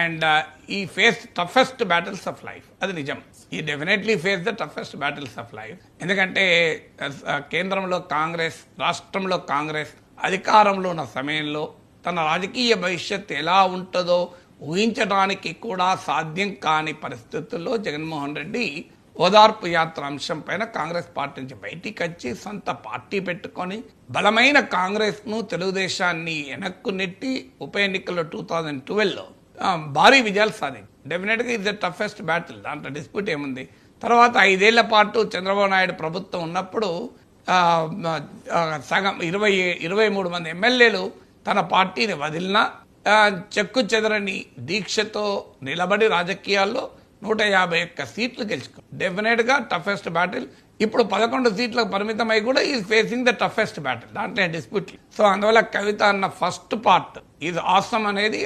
And ఈ face toughest battles of life అది నిజం. ఈ definitely face the toughest battles of life ఎందుకంటే కేంద్రంలో కాంగ్రెస్ రాష్ట్రంలో కాంగ్రెస్ అధికారంలో ఉన్న సమయంలో తన రాజకీయ భవిష్యత్ ఎలా ఉంటుందో ఊహించడానికి కూడా సాధ్యం కాని పరిస్థితుల్లో జగన్మోహన్ రెడ్డి ఓదార్పు యాత్ర అంశం పైన కాంగ్రెస్ పార్టీ నుంచి బయటికి వచ్చి సొంత పార్టీ పెట్టుకొని బలమైన కాంగ్రెస్ను తెలుగుదేశాన్ని వెనక్కు నెట్టి ఉప ఎన్నికల్లో టూ థౌజండ్ ట్వెల్వ్లో భారీ విజయాలు సాధించి. డెఫినెట్గా ఇది ద టఫెస్ట్ బ్యాటిల్ దాంట్లో డిస్ప్యూట్ ఏముంది? తర్వాత ఐదేళ్ళ పాటు చంద్రబాబు నాయుడు ప్రభుత్వం ఉన్నప్పుడు సగం ఇరవై ఇరవై మూడు మంది ఎమ్మెల్యేలు తన పార్టీని వదిలినా చెక్కు చెదరని దీక్షతో నిలబడి రాజకీయాల్లో నూట యాభై ఒక్క సీట్లు గెలుచుకో డెఫినెట్గా టఫెస్ట్ బ్యాటిల్ ఇప్పుడు పదకొండు సీట్లకు పరిమితమై కూడా is facing the toughest battle దాంట్లో డిస్ప్యూట్ సో అందువల్ల కవిత అన్న ఫస్ట్ పార్ట్ ఈజ్ ఆసమ్ అనేది